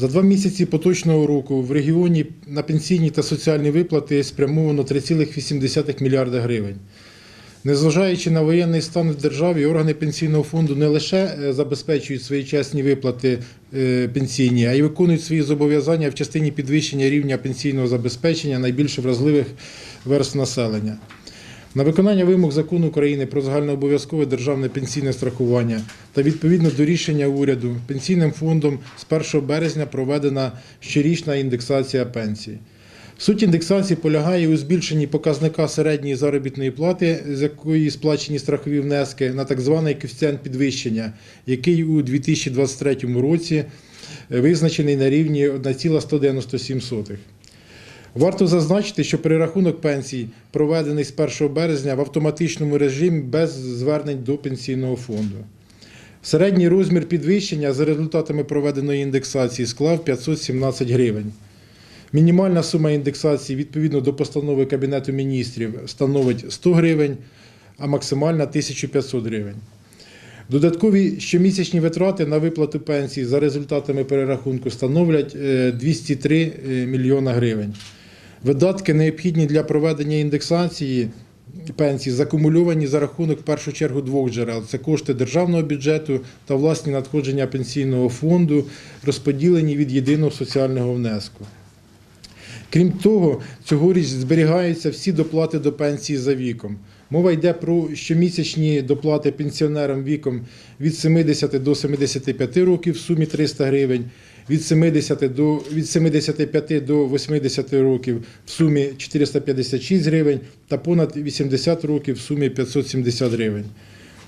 За два місяці поточного року в регіоні на пенсійні та соціальні виплати спрямовано 3,8 мільярда гривень. Незважаючи на воєнний стан в державі, органи пенсійного фонду не лише е, забезпечують своєчасні виплати е, пенсійні, а й виконують свої зобов'язання в частині підвищення рівня пенсійного забезпечення найбільш вразливих верств населення. На виконання вимог закону України про загальнообов'язкове державне пенсійне страхування та відповідно до рішення уряду пенсійним фондом з 1 березня проведена щорічна індексація пенсій. Суть індексації полягає у збільшенні показника середньої заробітної плати, з якої сплачені страхові внески, на так званий коефіцієнт підвищення, який у 2023 році е, визначений на рівні 1,197. Варто зазначити, що перерахунок пенсій проведений з 1 березня в автоматичному режимі без звернень до пенсійного фонду. Середній розмір підвищення за результатами проведеної індексації склав 517 гривень. Мінімальна сума індексації відповідно до постанови Кабінету міністрів становить 100 гривень, а максимальна 1500 гривень. Додаткові щомісячні витрати на виплату пенсій за результатами перерахунку становлять е, 203 мільйона гривень. Видатки, необхідні для проведення індексації пенсій, закумульовані за рахунок в першу чергу двох джерел: це кошти державного бюджету та власні надходження пенсійного фонду, розподілені від єдиного соціального внеску. Крім того, цьогоріч зберігаються всі доплати до пенсії за віком. Мова йде про щомісячні доплати пенсіонерам віком від 70 до 75 років в сумі 300 гривень, від 70 до, від 75 до 80 років в сумі 456 гривень та понад 80 років в сумі 570 гривень.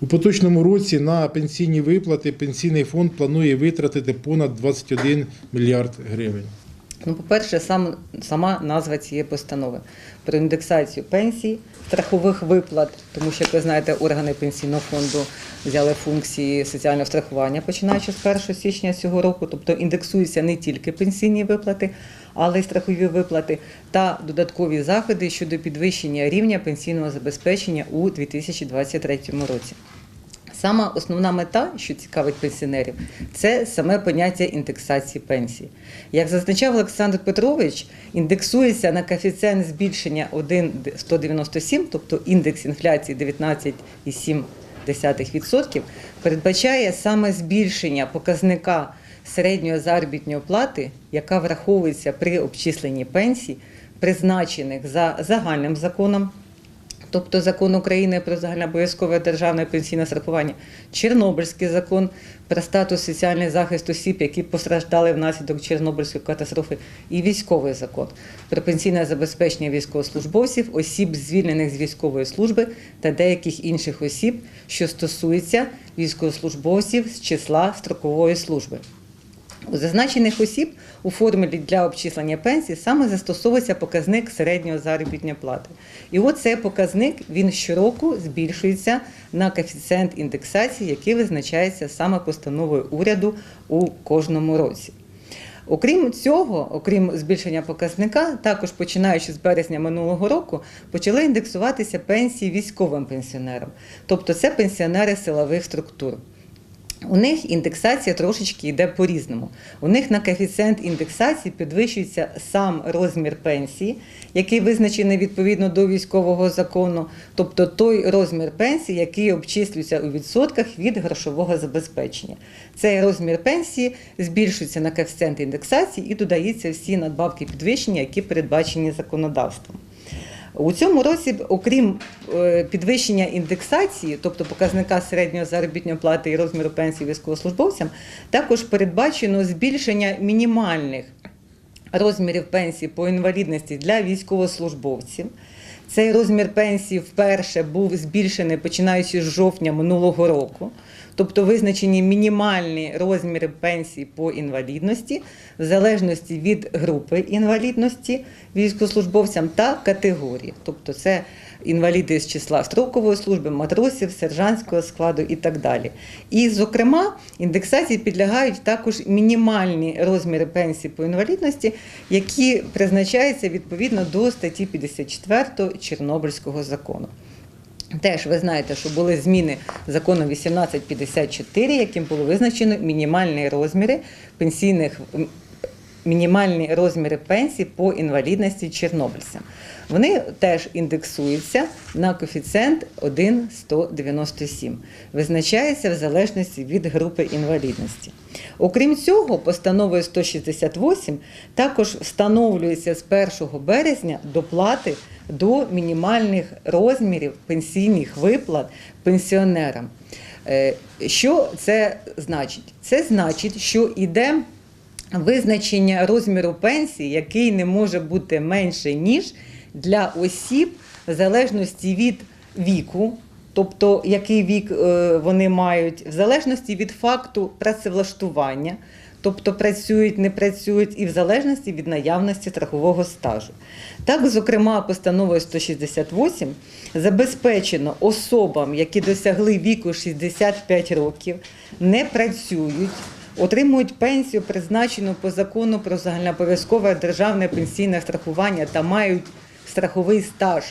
У поточному році на пенсійні виплати пенсійний фонд планує витратити понад 21 мільярд гривень. Ну, по-перше, сам, сама назва цієї постанови про індексацію пенсій, страхових виплат, тому що, як ви знаєте, органи пенсійного фонду взяли функції соціального страхування, починаючи з 1 січня цього року, тобто індексуються не тільки пенсійні виплати, але й страхові виплати та додаткові заходи щодо підвищення рівня пенсійного забезпечення у 2023 році. Сама основна мета, що цікавить пенсіонерів, це саме поняття індексації пенсії. Як зазначав Олександр Петрович, індексується на коефіцієнт збільшення 1,197, тобто індекс інфляції 19,7%, передбачає саме збільшення показника середньої заробітної плати, яка враховується при обчисленні пенсій, призначених за загальним законом тобто закон України про загальнообов'язкове державне пенсійне страхування, Чорнобильський закон про статус соціальний захист осіб, які постраждали внаслідок Чорнобильської катастрофи, і військовий закон про пенсійне забезпечення військовослужбовців, осіб, звільнених з військової служби та деяких інших осіб, що стосуються військовослужбовців з числа строкової служби. У зазначених осіб у формулі для обчислення пенсії саме застосовується показник середньої заробітної плати. І от цей показник він щороку збільшується на коефіцієнт індексації, який визначається саме постановою уряду у кожному році. Окрім цього, окрім збільшення показника, також починаючи з березня минулого року, почали індексуватися пенсії військовим пенсіонерам, тобто це пенсіонери силових структур. У них індексація трошечки йде по-різному. У них на коефіцієнт індексації підвищується сам розмір пенсії, який визначений відповідно до військового закону, тобто той розмір пенсії, який обчислюється у відсотках від грошового забезпечення. Цей розмір пенсії збільшується на коефіцієнт індексації і додається всі надбавки підвищення, які передбачені законодавством. У цьому році, окрім е, підвищення індексації, тобто показника середньої заробітної плати і розміру пенсії військовослужбовцям, також передбачено збільшення мінімальних розмірів пенсії по інвалідності для військовослужбовців. Цей розмір пенсії вперше був збільшений починаючи з жовтня минулого року, тобто визначені мінімальні розміри пенсії по інвалідності в залежності від групи інвалідності військовослужбовцям та категорії. Тобто це інваліди з числа строкової служби, матросів, сержантського складу і так далі. І, зокрема, індексації підлягають також мінімальні розміри пенсії по інвалідності, які призначаються відповідно до статті 54 Чорнобильського закону. Теж ви знаєте, що були зміни закону 1854, яким було визначено мінімальні розміри пенсійних мінімальні розміри пенсій по інвалідності чорнобильцям. Вони теж індексуються на коефіцієнт 1,197. Визначається в залежності від групи інвалідності. Окрім цього, постановою 168 також встановлюється з 1 березня доплати до мінімальних розмірів пенсійних виплат пенсіонерам. Е, Що це значить? Це значить, що йде визначення розміру пенсії, який не може бути менше, ніж для осіб в залежності від віку, тобто який вік е, вони мають, в залежності від факту працевлаштування, тобто працюють, не працюють, і в залежності від наявності страхового стажу. Так, зокрема, постановою 168 забезпечено особам, які досягли віку 65 років, не працюють, отримують пенсію, призначену по закону про загальнообов'язкове державне пенсійне страхування та мають страховий стаж.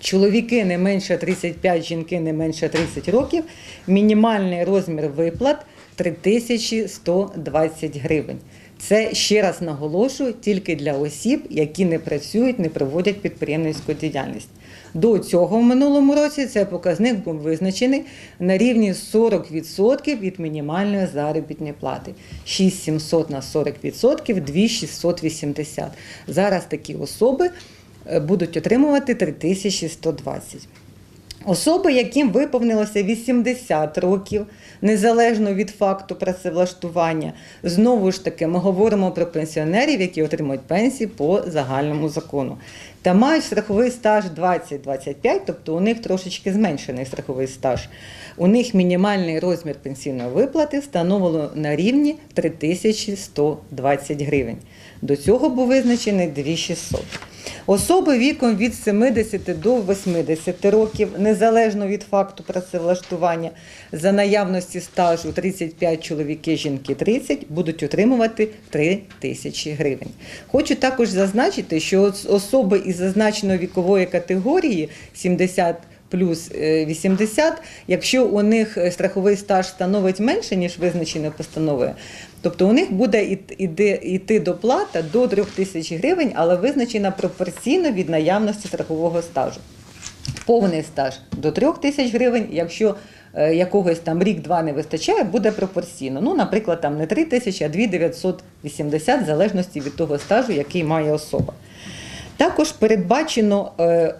Чоловіки не менше 35, жінки не менше 30 років. Мінімальний розмір виплат 3120 гривень. Це ще раз наголошую тільки для осіб, які не працюють, не проводять підприємницьку діяльність. До цього в минулому році цей показник був визначений на рівні 40% від мінімальної заробітної плати. 6700 на 40% 2680. Зараз такі особи е, будуть отримувати 3120. Особи, яким виповнилося 80 років, незалежно від факту працевлаштування, знову ж таки, ми говоримо про пенсіонерів, які отримують пенсії по загальному закону. Та мають страховий стаж 20-25, тобто у них трошечки зменшений страховий стаж. У них мінімальний розмір пенсійної виплати встановлено на рівні 3120 гривень. До цього був визначений 2600. Особи віком від 70 до 80 років, незалежно від факту працевлаштування, за наявності стажу 35 чоловіки, жінки 30, будуть отримувати 3 тисячі гривень. Хочу також зазначити, що особи із зазначеної вікової категорії 70 плюс е, 80, якщо у них е, страховий стаж становить менше, ніж визначено постановою, тобто у них буде йти доплата до 3 тисяч гривень, але визначена пропорційно від наявності страхового стажу. Повний стаж до 3 тисяч гривень, якщо е, якогось там рік-два не вистачає, буде пропорційно. Ну, наприклад, там не 3 тисячі, а 2 980, в залежності від того стажу, який має особа. Також передбачено е,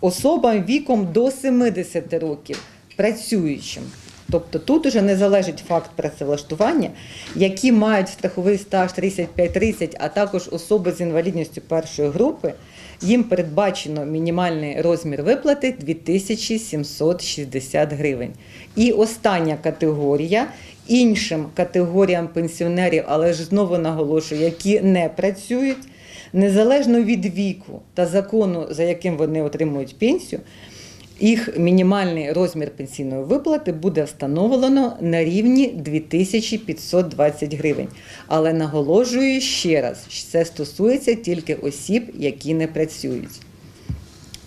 особам віком до 70 років працюючим. Тобто тут уже не залежить факт працевлаштування, які мають страховий стаж 35-30, а також особи з інвалідністю першої групи, їм передбачено мінімальний розмір виплати 2760 гривень. І остання категорія іншим категоріям пенсіонерів, але ж знову наголошую, які не працюють, незалежно від віку та закону, за яким вони отримують пенсію, їх мінімальний розмір пенсійної виплати буде встановлено на рівні 2520 гривень. Але наголошую ще раз, що це стосується тільки осіб, які не працюють.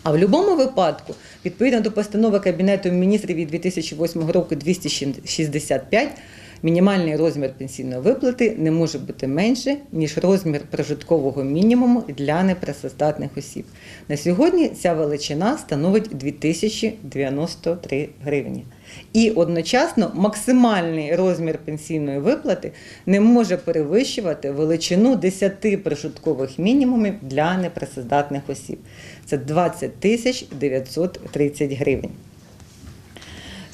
А в будь-якому випадку, відповідно до постанови Кабінету міністрів від 2008 року 265, мінімальний розмір пенсійної виплати не може бути менше, ніж розмір прожиткового мінімуму для непрацездатних осіб. На сьогодні ця величина становить 2093 гривні. І одночасно максимальний розмір пенсійної виплати не може перевищувати величину 10 прожиткових мінімумів для непрацездатних осіб. Це 20 тисяч 930 гривень.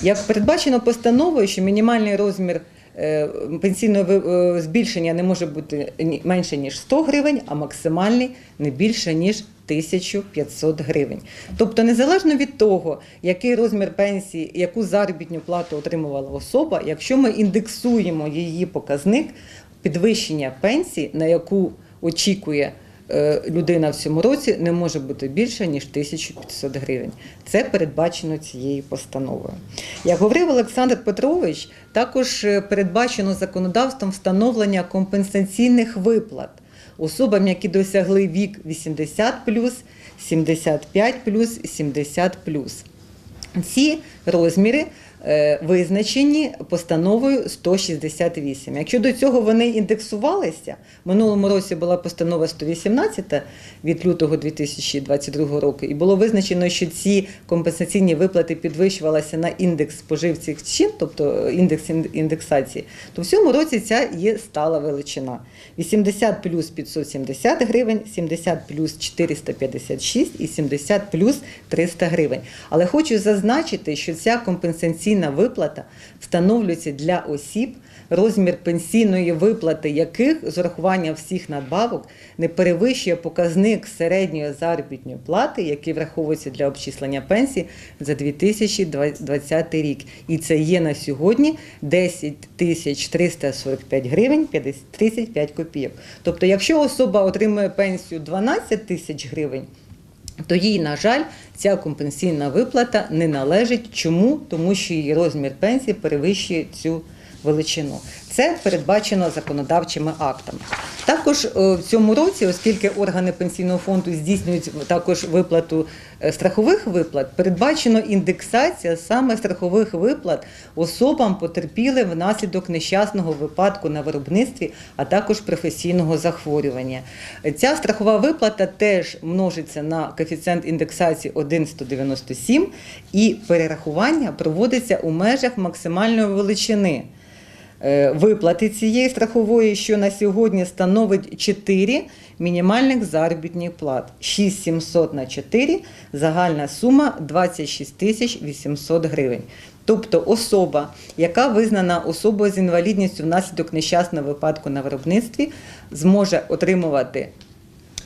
Як передбачено постановою, що мінімальний розмір пенсійного ви- е, збільшення не може бути менше ніж 100 гривень, а максимальний не більше ніж 1500 гривень. Тобто, незалежно від того, який розмір пенсії, яку заробітну плату отримувала особа, якщо ми індексуємо її показник підвищення пенсії, на яку очікує е, людина в цьому році не може бути більше ніж 1500 гривень. Це передбачено цією постановою. Як говорив Олександр Петрович, також е, передбачено законодавством встановлення компенсаційних виплат особам, які досягли вік 80 75 70 Ці розміри е, визначені постановою 168. Якщо до цього вони індексувалися, в минулому році була постанова 118 від лютого 2022 року, і було визначено, що ці компенсаційні виплати підвищувалися на індекс споживчих цін, тобто індекс індексації, то в цьому році ця є стала величина. 80 плюс 570 гривень, 70 плюс 456 і 70 плюс 300 гривень. Але хочу зазначити, що ця компенсаційна виплата встановлюється для осіб, розмір пенсійної виплати яких з урахуванням всіх надбавок не перевищує показник середньої заробітної плати, який враховується для обчислення пенсії за 2020 рік. І це є на сьогодні 10 тисяч 345 гривень 35 копійок. Тобто, якщо особа отримує пенсію 12 тисяч гривень, то їй, на жаль, ця компенсійна виплата не належить. Чому? Тому що її розмір пенсії перевищує цю величину. Це передбачено законодавчими актами. Також е, в цьому році, оскільки органи пенсійного фонду здійснюють також виплату е, страхових виплат, передбачено індексація саме страхових виплат особам потерпілим внаслідок нещасного випадку на виробництві, а також професійного захворювання. Ця страхова виплата теж множиться на коефіцієнт індексації 1,197 і перерахування проводиться у межах максимальної величини. Е, виплати цієї страхової, що на сьогодні становить 4 мінімальних заробітних плат. 6700 на 4, загальна сума 26 тисяч 800 гривень. Тобто особа, яка визнана особою з інвалідністю внаслідок нещасного випадку на виробництві, зможе отримувати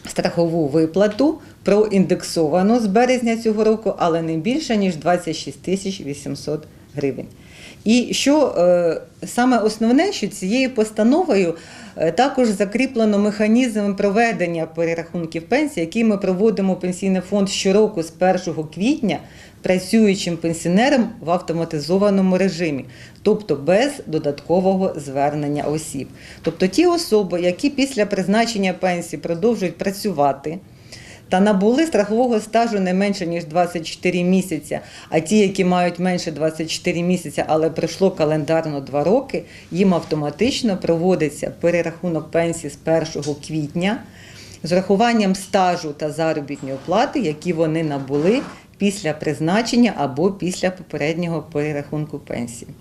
страхову виплату проіндексовану з березня цього року, але не більше, ніж 26 тисяч 800 гривень. І що е, саме основне, що цією постановою е, також закріплено механізм проведення перерахунків пенсій, який ми проводимо пенсійний фонд щороку з 1 квітня працюючим пенсіонерам в автоматизованому режимі, тобто без додаткового звернення осіб. Тобто ті особи, які після призначення пенсії продовжують працювати та набули страхового стажу не менше ніж 24 місяця. А ті, які мають менше 24 місяця, але пройшло календарно 2 роки, їм автоматично проводиться перерахунок пенсії з 1 квітня з урахуванням стажу та заробітної плати, які вони набули після призначення або після попереднього перерахунку пенсії.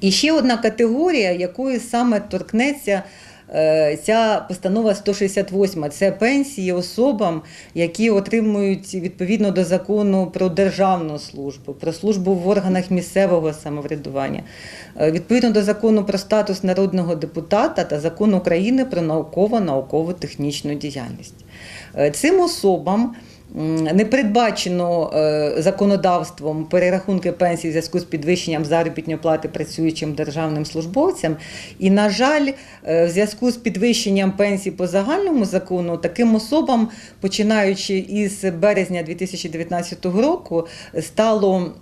І ще одна категорія, якої саме торкнеться ця постанова 168 це пенсії особам, які отримують відповідно до закону про державну службу, про службу в органах місцевого самоврядування, Е, відповідно до закону про статус народного депутата та закону України про науково-науково-технічну діяльність. Е, Цим особам. Не передбачено е, законодавством перерахунки пенсій в зв'язку з підвищенням заробітної плати працюючим державним службовцям. І, на жаль, е, в зв'язку з підвищенням пенсій по загальному закону таким особам, починаючи із березня 2019 року, стало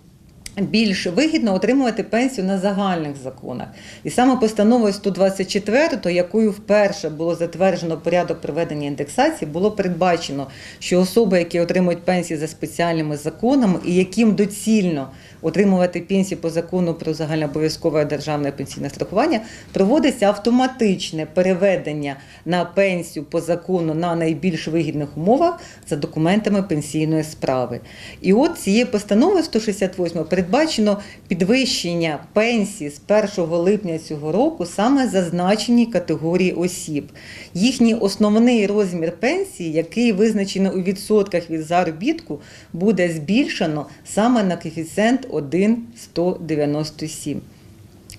більш вигідно отримувати пенсію на загальних законах. І саме постановою 124, якою вперше було затверджено порядок проведення індексації, було передбачено, що особи, які отримують пенсії за спеціальними законами і яким доцільно отримувати пенсію по закону про загальнообов'язкове державне пенсійне страхування, проводиться автоматичне переведення на пенсію по закону на найбільш вигідних умовах за документами пенсійної справи. І от цією постановою 168 передбачено підвищення пенсії з 1 липня цього року саме зазначеній категорії осіб. Їхній основний розмір пенсії, який визначений у відсотках від заробітку, буде збільшено саме на коефіцієнт 1,197.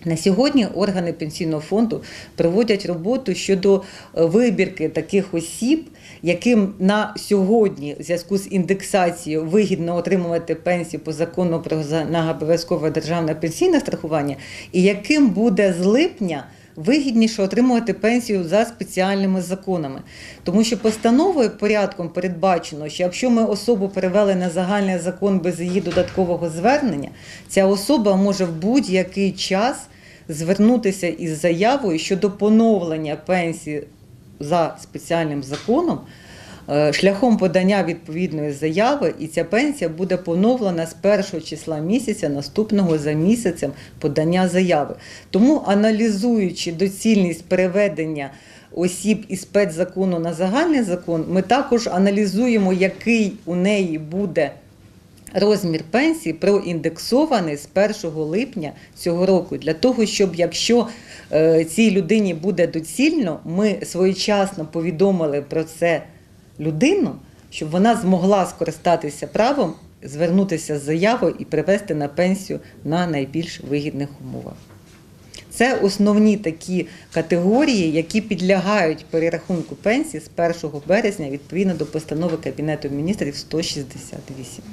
На сьогодні органи пенсійного фонду проводять роботу щодо е, вибірки таких осіб, яким на сьогодні, в зв'язку з індексацією, вигідно отримувати пенсію по закону про обов'язкове державне пенсійне страхування, і яким буде з липня вигідніше отримувати пенсію за спеціальними законами. Тому що постановою порядком передбачено, що якщо ми особу перевели на загальний закон без її додаткового звернення, ця особа може в будь-який час звернутися із заявою щодо поновлення пенсії за спеціальним законом. Е, шляхом подання відповідної заяви, і ця пенсія буде поновлена з першого числа місяця наступного за місяцем подання заяви. Тому аналізуючи доцільність переведення осіб із спецзакону на загальний закон, ми також аналізуємо, який у неї буде розмір пенсії проіндексований з 1 липня цього року, для того, щоб якщо е, цій людині буде доцільно, ми своєчасно повідомили про це людину, щоб вона змогла скористатися правом, звернутися з заявою і привести на пенсію на найбільш вигідних умовах. Це основні такі категорії, які підлягають перерахунку пенсії з 1 березня відповідно до постанови Кабінету міністрів 168.